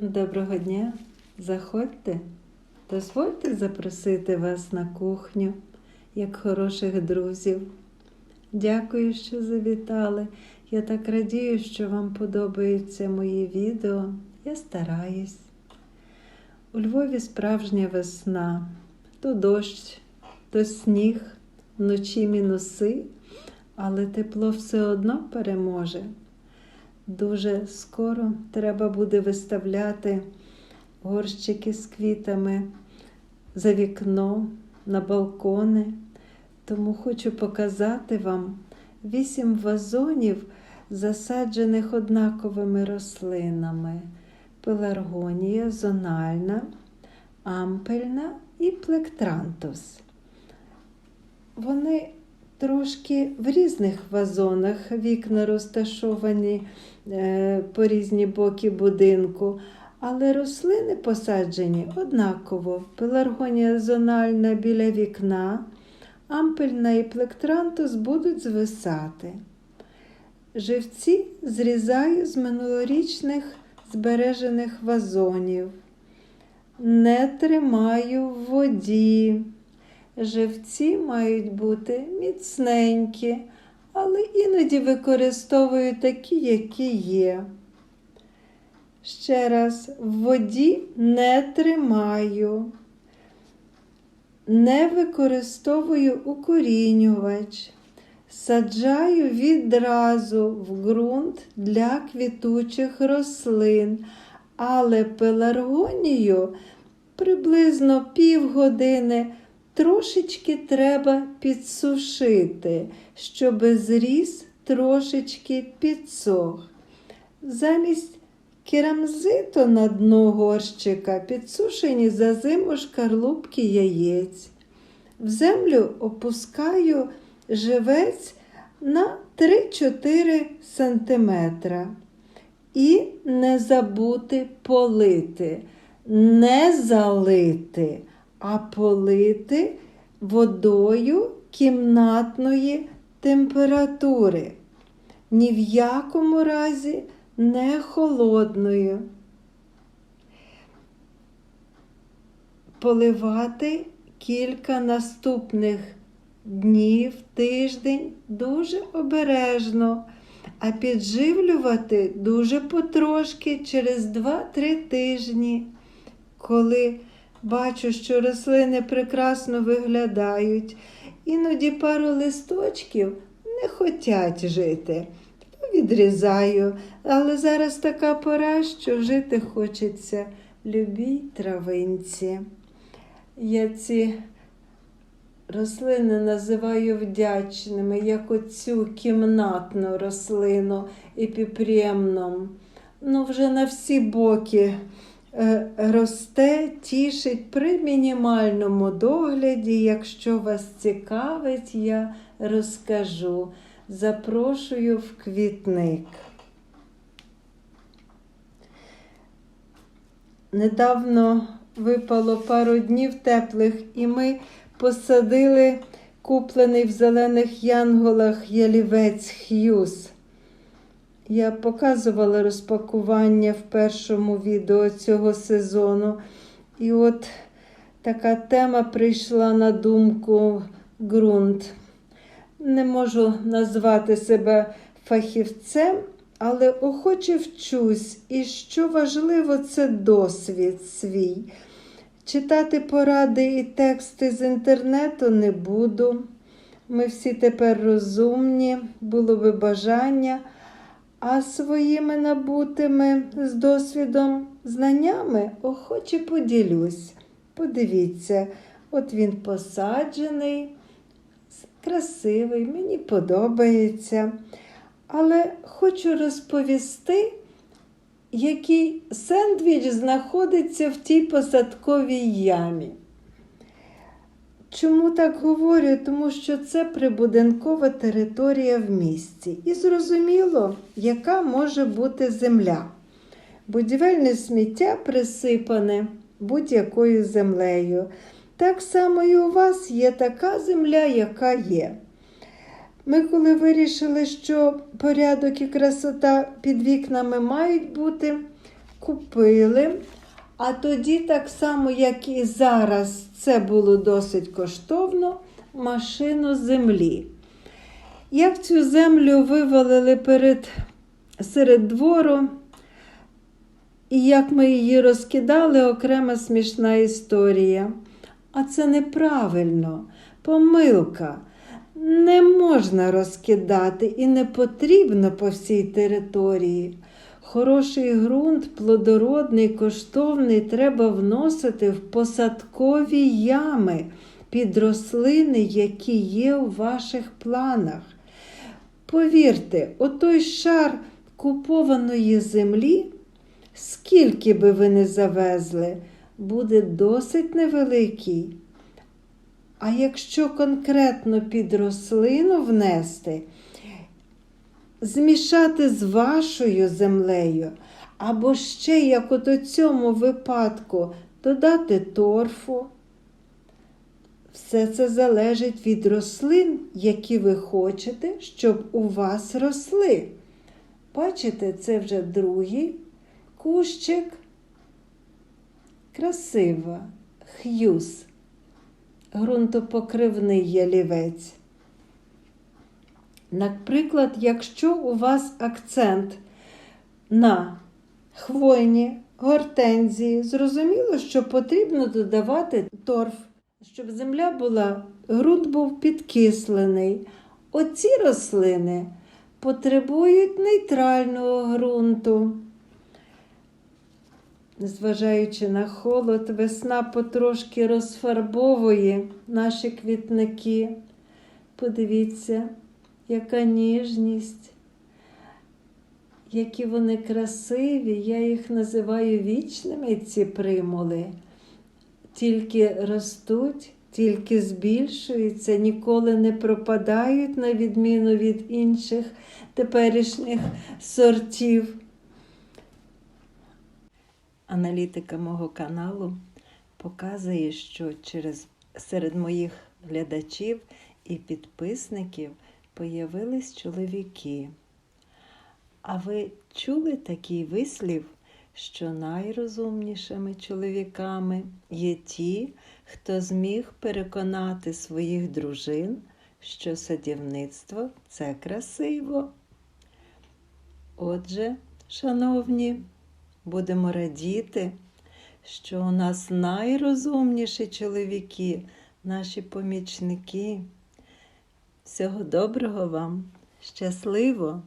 Доброго дня, заходьте, дозвольте запросити вас на кухню, як хороших друзів. Дякую, що завітали. Я так радію, що вам подобаються мої відео. Я стараюсь. У Львові справжня весна, то дощ, то сніг, вночі мінуси, але тепло все одно переможе. Дуже скоро треба буде виставляти горщики з квітами за вікно, на балкони. Тому хочу показати вам вісім вазонів, засаджених однаковими рослинами: пеларгонія, зональна, ампельна і плектрантус. Вони трошки в різних вазонах, вікна розташовані е, по різні боки будинку, але рослини посаджені однаково. Пеларгонія зональна біля вікна, ампельна і плектрантус будуть звисати. Живці зрізаю з минулорічних збережених вазонів. Не тримаю в воді. Живці мають бути міцненькі, але іноді використовую такі, які є. Ще раз, в воді не тримаю, не використовую укорінювач, саджаю відразу в ґрунт для квітучих рослин, але пеларгонію приблизно півгодини трошечки треба підсушити, щоб зріс трошечки підсох. Замість керамзиту на дно горщика підсушені за зиму шкарлупки яєць. В землю опускаю живець на 3-4 см. І не забути полити, не залити а полити водою кімнатної температури. Ні в якому разі не холодною. Поливати кілька наступних днів, тиждень дуже обережно, а підживлювати дуже потрошки через 2-3 тижні, коли Бачу, що рослини прекрасно виглядають, іноді пару листочків не хотять жити. Відрізаю, але зараз така пора, що жити хочеться любій травинці. Я ці рослини називаю вдячними, як оцю кімнатну рослину епіпремном. Ну, вже на всі боки. Е, росте, тішить при мінімальному догляді. Якщо вас цікавить, я розкажу. Запрошую в квітник. Недавно випало пару днів теплих, і ми посадили куплений в зелених янголах ялівець Х'юз. Я показувала розпакування в першому відео цього сезону. І от така тема прийшла на думку ґрунт. Не можу назвати себе фахівцем, але охоче вчусь. І що важливо, це досвід свій. Читати поради і тексти з інтернету не буду. Ми всі тепер розумні, було би бажання а своїми набутими з досвідом знаннями охоче поділюсь. Подивіться, от він посаджений, красивий, мені подобається. Але хочу розповісти, який сендвіч знаходиться в тій посадковій ямі. Чому так говорю? Тому що це прибудинкова територія в місті. І зрозуміло, яка може бути земля. Будівельне сміття присипане будь-якою землею. Так само і у вас є така земля, яка є. Ми, коли вирішили, що порядок і красота під вікнами мають бути, купили. А тоді, так само, як і зараз, це було досить коштовно машину землі. Як цю землю вивалили перед, серед двору, і як ми її розкидали, окрема смішна історія. А це неправильно, помилка. Не можна розкидати і не потрібно по всій території. Хороший ґрунт, плодородний, коштовний, треба вносити в посадкові ями під рослини, які є у ваших планах. Повірте, отой шар купованої землі, скільки би ви не завезли, буде досить невеликий. А якщо конкретно під рослину внести, змішати з вашою землею, або ще, як от у цьому випадку, додати торфу, все це залежить від рослин, які ви хочете, щоб у вас росли. Бачите, це вже другий кущик. Красиво, х'юз, ґрунтопокривний ялівець. Наприклад, якщо у вас акцент на хвойні, гортензії, зрозуміло, що потрібно додавати торф, щоб земля була, ґрунт був підкислений. Оці рослини потребують нейтрального ґрунту. Незважаючи на холод, весна потрошки розфарбовує наші квітники. Подивіться, яка ніжність, які вони красиві, я їх називаю вічними, ці примули. Тільки ростуть, тільки збільшуються, ніколи не пропадають, на відміну від інших теперішніх сортів. Аналітика мого каналу показує, що через серед моїх глядачів і підписників появились чоловіки. А ви чули такий вислів, що найрозумнішими чоловіками є ті, хто зміг переконати своїх дружин, що садівництво це красиво. Отже, шановні, будемо радіти, що у нас найрозумніші чоловіки, наші помічники. Всього доброго вам, щасливо!